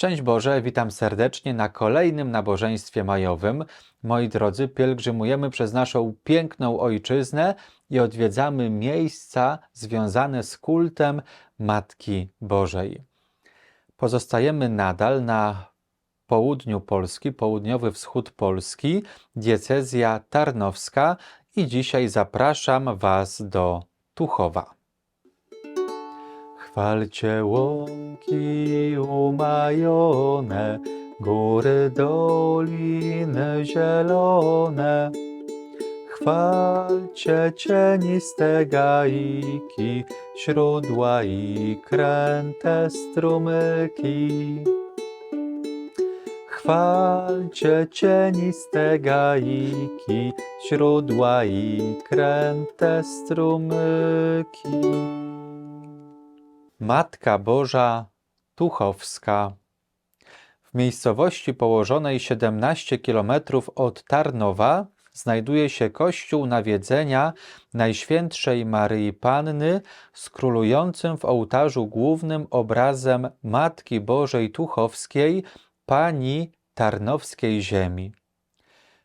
Szczęść Boże, witam serdecznie na kolejnym nabożeństwie majowym. Moi drodzy, pielgrzymujemy przez naszą piękną ojczyznę i odwiedzamy miejsca związane z kultem Matki Bożej. Pozostajemy nadal na południu Polski, południowy wschód Polski, diecezja tarnowska i dzisiaj zapraszam Was do Tuchowa. Chwalcie łąki umajone, góry, doliny zielone. Chwalcie cieniste gaiki, źródła i kręte strumyki. Chwalcie cieniste gaiki, źródła i kręte strumyki. Matka Boża Tuchowska. W miejscowości położonej 17 km od Tarnowa znajduje się kościół nawiedzenia Najświętszej Maryi Panny z królującym w ołtarzu głównym obrazem Matki Bożej Tuchowskiej, Pani Tarnowskiej Ziemi.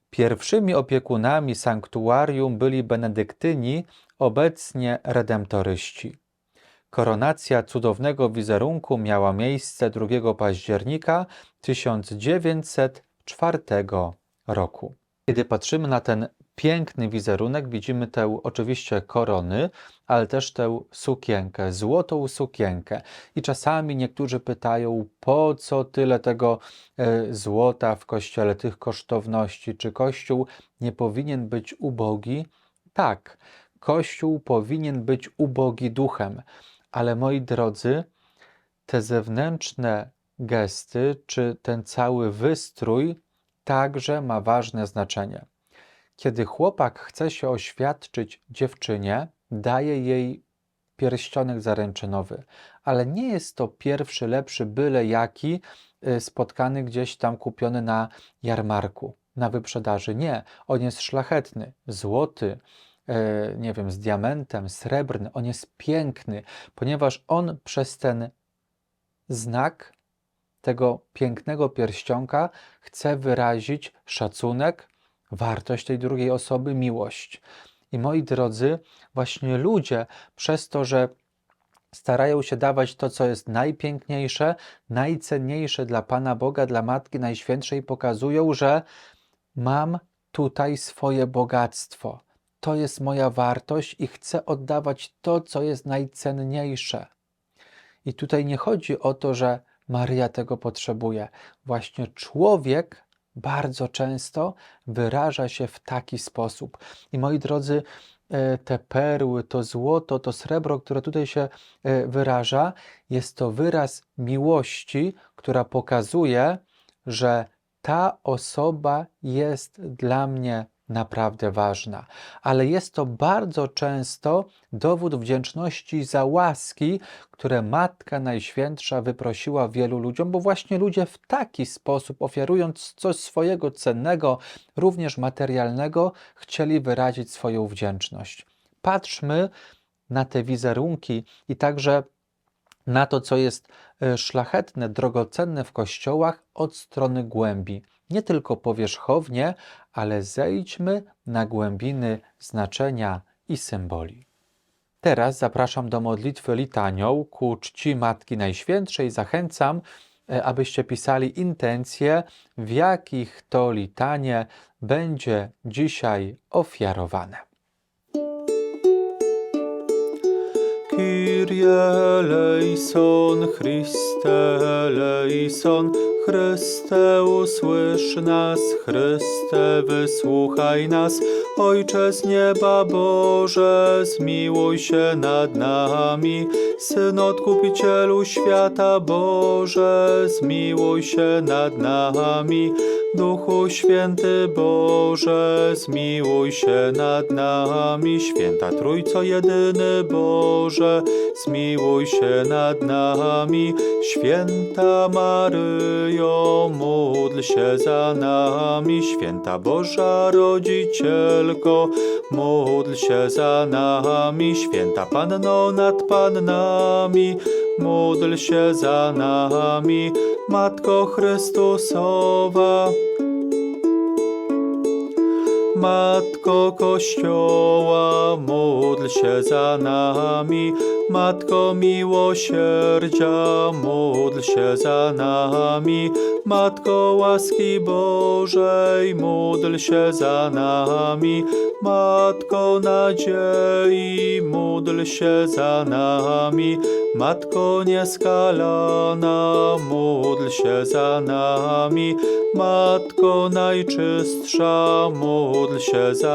Pierwszymi opiekunami sanktuarium byli benedyktyni, obecnie redemptoryści. Koronacja cudownego wizerunku miała miejsce 2 października 1904 roku. Kiedy patrzymy na ten piękny wizerunek, widzimy tę oczywiście korony, ale też tę sukienkę, złotą sukienkę. I czasami niektórzy pytają, po co tyle tego e, złota w kościele, tych kosztowności? Czy kościół nie powinien być ubogi? Tak, kościół powinien być ubogi duchem ale moi drodzy, te zewnętrzne gesty, czy ten cały wystrój także ma ważne znaczenie. Kiedy chłopak chce się oświadczyć dziewczynie, daje jej pierścionek zaręczynowy, ale nie jest to pierwszy, lepszy, byle jaki y, spotkany gdzieś tam kupiony na jarmarku, na wyprzedaży. Nie, on jest szlachetny, złoty, nie wiem, z diamentem, srebrny, on jest piękny, ponieważ on przez ten znak tego pięknego pierścionka chce wyrazić szacunek, wartość tej drugiej osoby, miłość. I moi drodzy, właśnie ludzie przez to, że starają się dawać to, co jest najpiękniejsze, najcenniejsze dla Pana Boga, dla Matki Najświętszej, pokazują, że mam tutaj swoje bogactwo to jest moja wartość i chcę oddawać to, co jest najcenniejsze. I tutaj nie chodzi o to, że Maria tego potrzebuje. Właśnie człowiek bardzo często wyraża się w taki sposób. I moi drodzy, e, te perły, to złoto, to srebro, które tutaj się e, wyraża, jest to wyraz miłości, która pokazuje, że ta osoba jest dla mnie naprawdę ważna, ale jest to bardzo często dowód wdzięczności za łaski, które Matka Najświętsza wyprosiła wielu ludziom, bo właśnie ludzie w taki sposób, ofiarując coś swojego cennego, również materialnego, chcieli wyrazić swoją wdzięczność. Patrzmy na te wizerunki i także na to, co jest e, szlachetne, drogocenne w kościołach od strony głębi nie tylko powierzchownie, ale zejdźmy na głębiny znaczenia i symboli. Teraz zapraszam do modlitwy litanią ku czci Matki Najświętszej. Zachęcam, e, abyście pisali intencje, w jakich to litanie będzie dzisiaj ofiarowane. Kyrie eleison, Christe eleison, Chryste, usłysz nas, Chryste, wysłuchaj nas. Ojcze z nieba Boże, zmiłuj się nad nami. Syn Odkupicielu świata Boże, zmiłuj się nad nami. Duchu Święty Boże, zmiłuj się nad nami. Święta Trójco Jedyny Boże, zmiłuj się nad nami. Święta Maryjo, módl się za nami. Święta Boża Rodzicielko, módl się za nami. Święta Panno nad Pannami, módl się za nami. Matko Chrystusowa, Matko Kościoła, módl się za nami. Matko miłosierdzia, módl się za nami. Matko łaski Bożej, módl się za nami. Matko nadziei, módl się za nami. Matko nieskalana, módl się za nami. Matko najczystsza, módl się za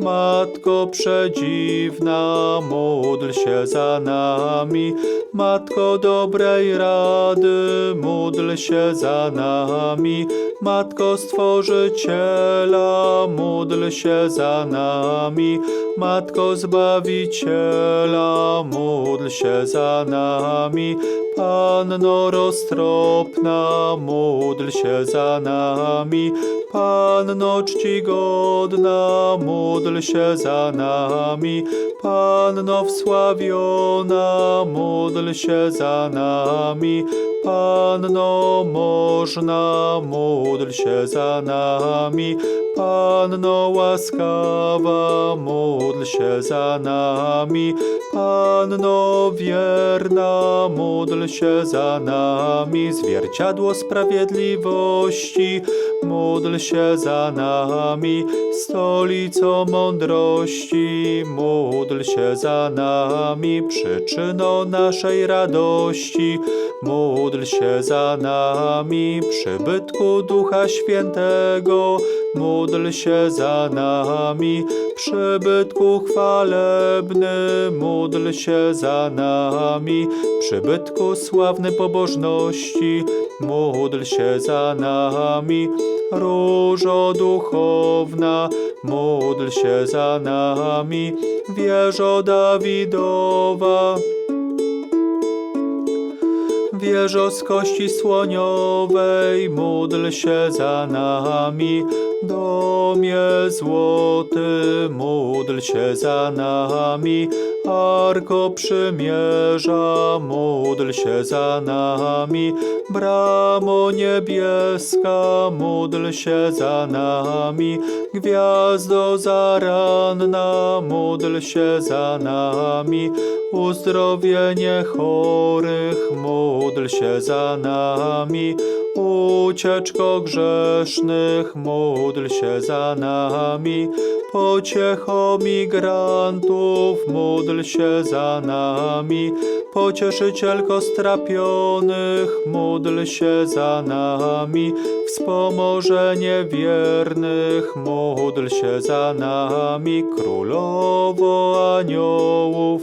Matko przedziwna, módl się za nami. Matko dobrej rady, módl się za nami. Matko Stworzyciela, módl się za nami. Matko Zbawiciela, módl się za nami. Panno roztropna, módl się za nami. Panno czcigodna, módl się za nami. Panno wsławiona, módl się za nami. Panno można, módl się za nami. Panno łaskawa, módl się za nami. Panno wierna, módl się za nami. Zwierciadło sprawiedliwości, módl się za nami. Stolico mądrości, módl się za nami. Przyczyno naszej radości, módl się za nami. Przybytku Ducha Świętego, módl się za nami. Przybytku chwalebny, módl się za nami. Przybytku sławny pobożności, módl się za nami. Różo duchowna, módl się za nami. Wieżo Dawidowa, Wieżo z kości słoniowej, módl się za nami. Domie złoty, módl się za nami. Arko przymierza, módl się za nami. Bramo niebieska, módl się za nami. Gwiazdo zaranna, módl się za nami. Uzdrowienie chorych, módl się za nami. Ucieczko grzesznych, módl się za nami. Pociecho migrantów, módl się za nami. Pocieszycielko strapionych, módl się za nami. Wspomożenie wiernych, módl się za nami. Królowo aniołów,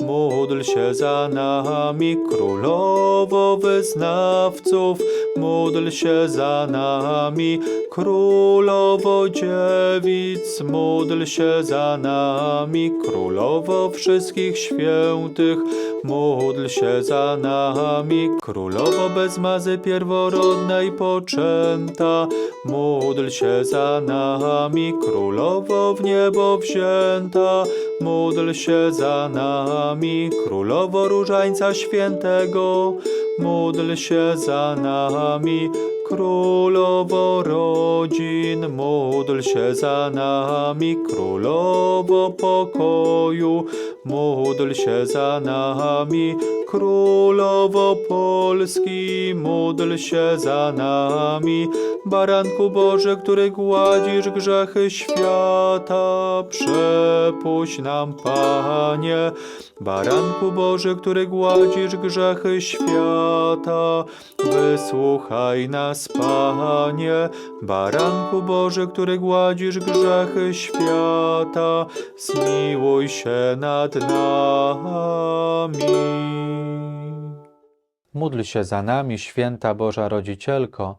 módl się za nami. Królowo wyznawców, módl się za nami. Królowo dziewic, módl się za nami. Królowo wszystkich świętych, módl się za nami. Królowo bez mazy pierworodnej poczęta, módl się za nami. Królowo w niebo wzięta, módl się za nami. Królowo różańca świętego, módl się za nami. Królowo rodzin, módl się za nami. Królowo pokoju, módl się za nami. Królowo Polski, módl się za nami. Baranku Boży, który gładzisz grzechy świata, przepuść nam, Panie. Baranku Boży, który gładzisz grzechy świata, wysłuchaj nas, Panie. Baranku Boży, który gładzisz grzechy świata, zmiłuj się nad nami. Módl się za nami, święta Boża Rodzicielko,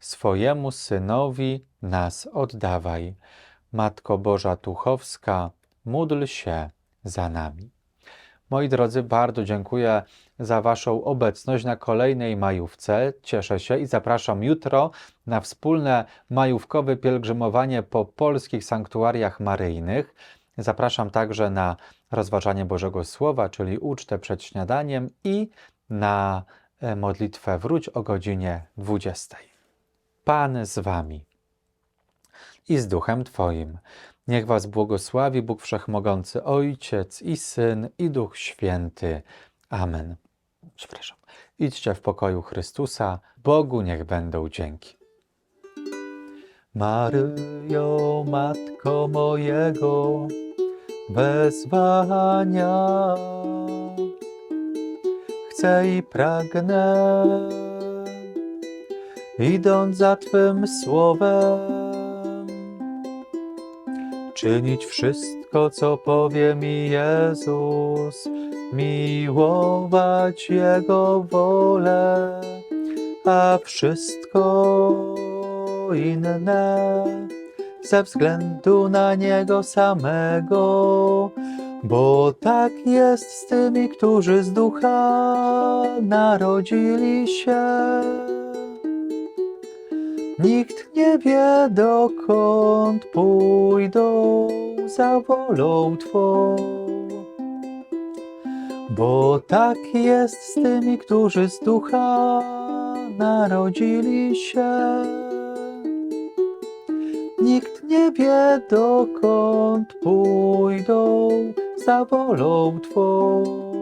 swojemu Synowi nas oddawaj. Matko Boża Tuchowska, módl się za nami. Moi drodzy, bardzo dziękuję za Waszą obecność na kolejnej majówce. Cieszę się i zapraszam jutro na wspólne majówkowe pielgrzymowanie po polskich sanktuariach maryjnych. Zapraszam także na rozważanie Bożego Słowa, czyli ucztę przed śniadaniem i na e, modlitwę Wróć o godzinie 20. Pan z Wami i z Duchem Twoim. Niech Was błogosławi Bóg Wszechmogący, Ojciec i Syn i Duch Święty. Amen. Przepraszam. Idźcie w pokoju Chrystusa. Bogu niech będą dzięki. Maryjo, Matko mojego, wezwania. Chcę i pragnę, idąc za Twym słowem, czynić wszystko, co powie mi Jezus, miłować Jego wolę, a wszystko inne ze względu na Niego samego, bo tak jest z tymi, którzy z ducha narodzili się. Nikt nie wie, dokąd pójdą za wolą Twą. Bo tak jest z tymi, którzy z ducha narodzili się. Nikt nie wie, dokąd pójdą za wolą Twą.